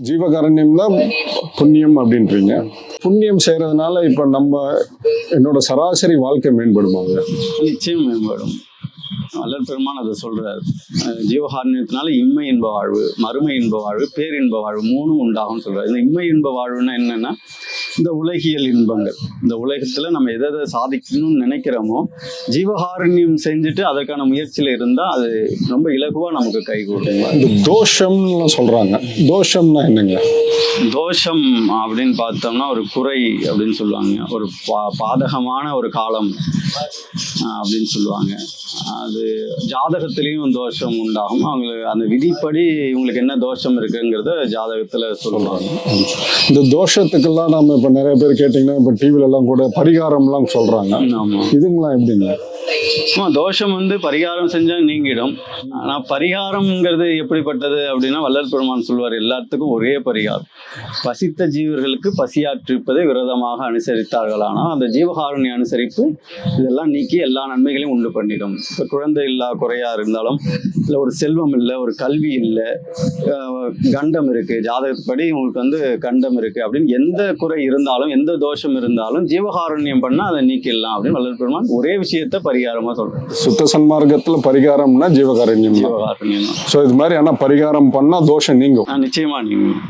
ஜீவகாரண்யம் தான் புண்ணியம் அப்படின்றீங்க. புண்ணியம் செய்யறதுனால இப்ப நம்ம என்னோட சராசரி வாழ்க்கை மேம்படுமாங்க? நிச்சயம் மேம்படும். வள்ளல் பெருமான் அதை சொல்றார். ஜீவகாரண்யத்தினால இம்மை இன்ப வாழ்வு மறுமை இன்ப வாழ்வு பேரின்ப வாழ்வு மூணும் உண்டாகும்னு சொல்றாரு. இந்த இம்மை இன்ப வாழ்வுன்னா என்னன்னா இந்த உலகியல் இன்பங்கள். இந்த உலகத்துல நம்ம எதை எதை சாதிக்கணும்னு நினைக்கிறோமோ ஜீவகாரண்யம் செஞ்சுட்டு அதற்கான முயற்சியில இருந்தா அது ரொம்ப இலகுவா நமக்கு கைகூடும். இந்த தோஷம்னு சொல்றாங்க. தோஷம்னா என்னங்க? தோஷம் அப்படின்னு பார்த்தோம்னா ஒரு குறை அப்படின்னு சொல்லுவாங்க. ஒரு பா பாதகமான ஒரு காலம் அப்படின்னு சொல்லுவாங்க. அது ஜாதகத்திலையும் தோஷம் உண்டாகும். அவங்களுக்கு அந்த விதிப்படி இவங்களுக்கு என்ன தோஷம் இருக்குங்கிறத ஜாதகத்துல சொல்லுவாங்க. இந்த தோஷத்துக்கெல்லாம் நம்ம இப்ப நிறைய பேர் கேட்டீங்கன்னா இப்ப டிவில எல்லாம் கூட பரிகாரம்லாம் சொல்றாங்க. ஆமா. இதுங்களாம் எப்படிங்க? தோஷம் வந்து பரிகாரம் செஞ்சா நீங்கிடும். ஆனா பரிகாரம்ங்கிறது எப்படிப்பட்டது அப்படின்னா வள்ளல் பெருமான் சொல்வார் எல்லாத்துக்கும் ஒரே பரிகாரம். பசித்த ஜீவர்களுக்கு பசியாற்றிருப்பதை விரதமாக அனுசரித்தார்களானால் அந்த ஜீவகாருண்ய அனுசரிப்பு இதெல்லாம் நீக்கி எல்லா நன்மைகளையும் உண்டு பண்ணிடும். இப்போ குழந்தை இல்லா குறையா இருந்தாலும் இல்லை ஒரு செல்வம் இல்லை ஒரு கல்வி இல்லை அஹ் கண்டம் இருக்கு ஜாதகப்படி உங்களுக்கு வந்து கண்டம் இருக்கு அப்படின்னு எந்த குறை இருந்தாலும் எந்த தோஷம் இருந்தாலும் ஜீவகாருண்யம் பண்ணா அதை நீக்கிடலாம் அப்படின்னு வள்ளல் பெருமான் ஒரே விஷயத்த பரிகாரம் சொல்றேன். சுத்த சன்மார்க்கத்துல பரிகாரம்னா ஜீவகாரண்யம் ஜீவகாருண்யம் ஸோ இது மாதிரி ஆனா பரிகாரம் பண்ணா தோஷம் நீங்கும். நிச்சயமா நீங்க